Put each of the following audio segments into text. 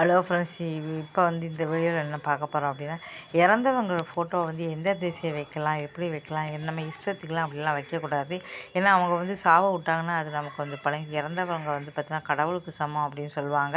Hello friends இப்போ வந்து இந்த வீடியோவில் என்ன பார்க்க போகிறோம் அப்படின்னா இறந்தவங்களோட ஃபோட்டோ வந்து எந்த திசையை வைக்கலாம் எப்படி வைக்கலாம் நம்ம இஷ்டத்துக்குலாம் அப்படிலாம் வைக்கக்கூடாது. ஏன்னா அவங்க வந்து சாவை விட்டாங்கன்னா அது நமக்கு வந்து பழங்கி இறந்தவங்க வந்து பார்த்திங்கன்னா கடவுளுக்கு சமம் அப்படின்னு சொல்லுவாங்க.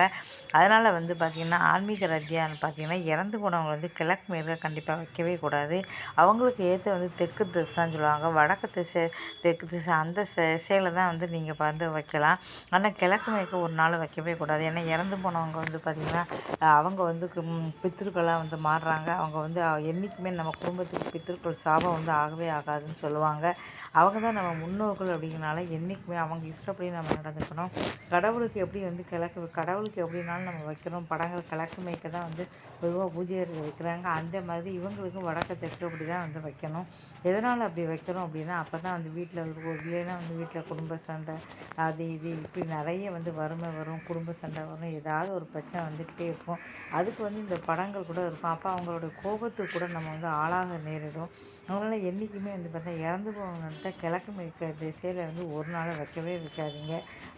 அதனால் வந்து பார்த்திங்கன்னா ஆன்மீக ரத்தியான்னு பார்த்திங்கன்னா இறந்து போனவங்க வந்து கிழக்கு மேற்க கண்டிப்பாக வைக்கவே கூடாது. அவங்களுக்கு ஏற்ற வந்து தெற்கு திசைன்னு சொல்லுவாங்க. வடக்கு திசை தெற்கு திசை அந்த திசையில் தான் வந்து நீங்கள் வந்து வைக்கலாம். ஆனால் கிழக்கு மேற்க ஒரு நாள் வைக்கவே கூடாது. ஏன்னா இறந்து போனவங்க வந்து பார்த்திங்கன்னா பார்த்திங்கன்னா அவங்க வந்து பித்திருக்களாக வந்து மாறுறாங்க. அவங்க வந்து என்றைக்குமே நம்ம குடும்பத்துக்கு பித்திருக்கள் சாபம் வந்து ஆகவே ஆகாதுன்னு சொல்லுவாங்க. அவங்க தான் நம்ம முன்னோர்கள் அப்படிங்கிறனால என்றைக்குமே அவங்க இஷ்டப்படி நம்ம நடந்துக்கணும். கடவுளுக்கு எப்படி வந்து கிழக்கு கடவுளுக்கு எப்படினாலும் நம்ம வைக்கிறோம் படங்கள் கிழக்கு மேய்க்க தான் வந்து பொதுவாக பூஜை வைக்கிறாங்க. அந்த மாதிரி இவங்களுக்கும் வடக்கு தெற்கு அப்படி தான் வந்து வைக்கணும். எதனால் அப்படி வைக்கிறோம் அப்படின்னா அப்போ தான் வந்து வீட்டில் இல்லைன்னா வந்து வீட்டில் குடும்ப சண்டை அது இது இப்படி நிறைய வந்து வறுமை வரும் குடும்ப சண்டை வரும். ஏதாவது ஒரு பிரச்சனை வந்து வந்துக்கிட்டே இருக்கும். அதுக்கு வந்து இந்த படங்கள் கூட இருக்கும். அப்போ அவங்களோட கோபத்துக்கு கூட நம்ம வந்து ஆளாக நேரிடும். அவங்களால என்றைக்குமே வந்து பார்த்தா இறந்து போவங்கிட்ட கிழக்கு மேற்க திசையில் வந்து ஒரு நாள் வைக்கவே வைக்காதீங்க.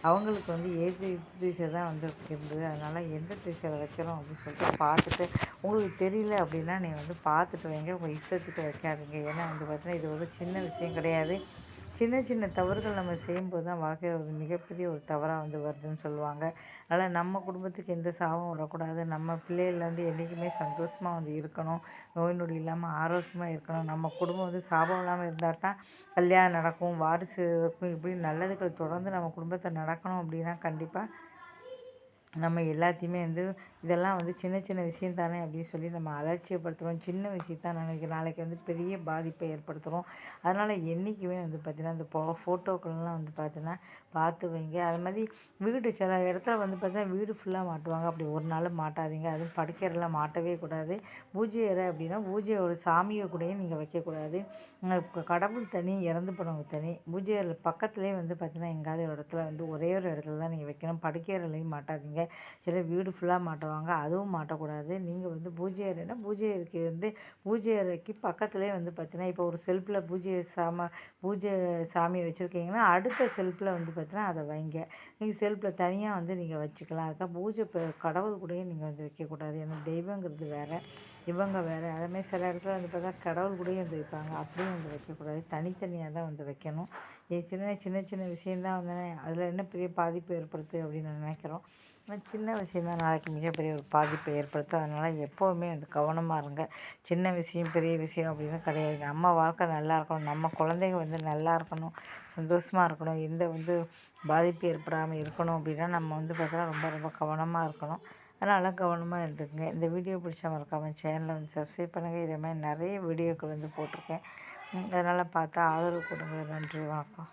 அவங்களுக்கு வந்து ஏற்று திசை தான் வந்து இருந்தது. அதனால் எந்த திசையில் வைக்கிறோம் அப்படின்னு சொல்லிட்டு பார்த்துட்டு உங்களுக்கு தெரியல அப்படின்னா நீங்கள் வந்து பார்த்துட்டு வைங்க. உங்கள் இஷ்டத்துக்கு வைக்காதீங்க. ஏன்னா வந்து பார்த்தீங்கன்னா இது ஒரு சின்ன விஷயம் கிடையாது. சின்ன சின்ன தவறுகள் நம்ம செய்யும்போது தான் வாழ்க்கையில் ஒரு மிகப்பெரிய ஒரு தவறாக வந்து வருதுன்னு சொல்லுவாங்க. அதனால் நம்ம குடும்பத்துக்கு எந்த சாபம் வரக்கூடாது. நம்ம பிள்ளைகள் வந்து என்றைக்குமே சந்தோஷமாக வந்து இருக்கணும். நோய் நொடி இல்லாமல் ஆரோக்கியமாக இருக்கணும். நம்ம குடும்பம் வந்து சாபம் இல்லாமல் இருந்தால் தான் கல்யாணம் நடக்கும் வாரிசு இருக்கும். இப்படி நல்லதுகள் தொடர்ந்து நம்ம குடும்பத்தை நடக்கணும் அப்படின்னா கண்டிப்பாக நம்ம எல்லாத்தையுமே வந்து இதெல்லாம் வந்து சின்ன சின்ன விஷயம் தானே அப்படின்னு சொல்லி நம்ம அலட்சியப்படுத்துகிறோம் சின்ன விஷயத்தான் நினைக்கிறோம். நாளைக்கு வந்து பெரிய பாதிப்பை ஏற்படுத்துகிறோம் அதனால் என்றைக்குமே வந்து பார்த்திங்கன்னா இந்த போ ஃபோட்டோக்கள்லாம் வந்து பார்த்தீங்கன்னா பார்த்து வைங்க. அது மாதிரி வீடு சில இடத்துல வந்து பார்த்தீங்கன்னா வீடு ஃபுல்லாக மாட்டுவாங்க. அப்படி ஒரு நாள் மாட்டாதீங்க. அதுவும் படுக்கையறைலாம் மாட்டவே கூடாது. பூஜை அறை அப்படின்னா பூஜையோட சாமியை கூடயும் நீங்கள் வைக்கக்கூடாது. கடவுள் தனி இறந்து போனவங்க தனி. பூஜை அறை பக்கத்துலேயே வந்து பார்த்தீங்கன்னா எங்காவது ஒரு இடத்துல வந்து ஒரே ஒரு இடத்துல தான் நீங்கள் வைக்கணும். படுக்கையறையிலையும் மாட்டாதீங்க. சில வீடு ஃபுல்லாக மாட்டுவாங்க. அதுவும் மாட்டக்கூடாது. நீங்கள் வந்து பூஜை அறைனா பூஜை அறைக்கு வந்து பூஜை அறைக்கு பக்கத்துலேயே வந்து பார்த்தீங்கன்னா இப்போ ஒரு செல்ஃபில் பூஜை சாம பூஜை சாமி வச்சுருக்கீங்கன்னா அடுத்த செல்ஃபில் வந்து பார்த்தீங்கன்னா அதை வைங்க. நீங்கள் செல்ஃபில் தனியாக வந்து நீங்கள் வச்சுக்கலாம். அதுக்காக பூஜை இப்போ கடவுள் கூடயே நீங்கள் வந்து வைக்கக்கூடாது. ஏன்னா தெய்வங்கிறது வேறு இவங்க வேறு. அதேமாதிரி சில இடத்துல வந்து பார்த்தா கடவுள் கூடயும் வந்து வைப்பாங்க. அப்படியும் வந்து வைக்கக்கூடாது. தனித்தனியாக தான் வந்து வைக்கணும். சின்ன சின்ன சின்ன விஷயந்தான் வந்து அதில் என்ன பெரிய பாதிப்பு ஏற்படுத்து அப்படின்னு நினைக்கிறோம். சின்ன விஷயம் தான் நாளைக்கு மிகப்பெரிய ஒரு பாதிப்பை ஏற்படுத்தும். அதனால் எப்போவுமே வந்து கவனமாக இருங்க. சின்ன விஷயம் பெரிய விஷயம் அப்படின்னு கிடையாது. நம்ம வாழ்க்கை நல்லா இருக்கணும். நம்ம குழந்தைங்க வந்து நல்லா இருக்கணும். சந்தோஷமாக இருக்கணும். எந்த வந்து பாதிப்பு ஏற்படாமல் இருக்கணும் அப்படின்னா நம்ம வந்து பார்த்தோன்னா ரொம்ப ரொம்ப கவனமாக இருக்கணும். அதனால் கவனமாக இருந்துக்குங்க. இந்த வீடியோ பிடிச்சா மறக்காமல் சேனலை வந்து சப்ஸ்கிரைப் பண்ணுங்கள் இதே மாதிரி நிறைய வீடியோக்கள் வந்து போட்டிருக்கேன். அதனால் பார்த்தா ஆதரவு கொடுங்க. நன்றி. வணக்கம்.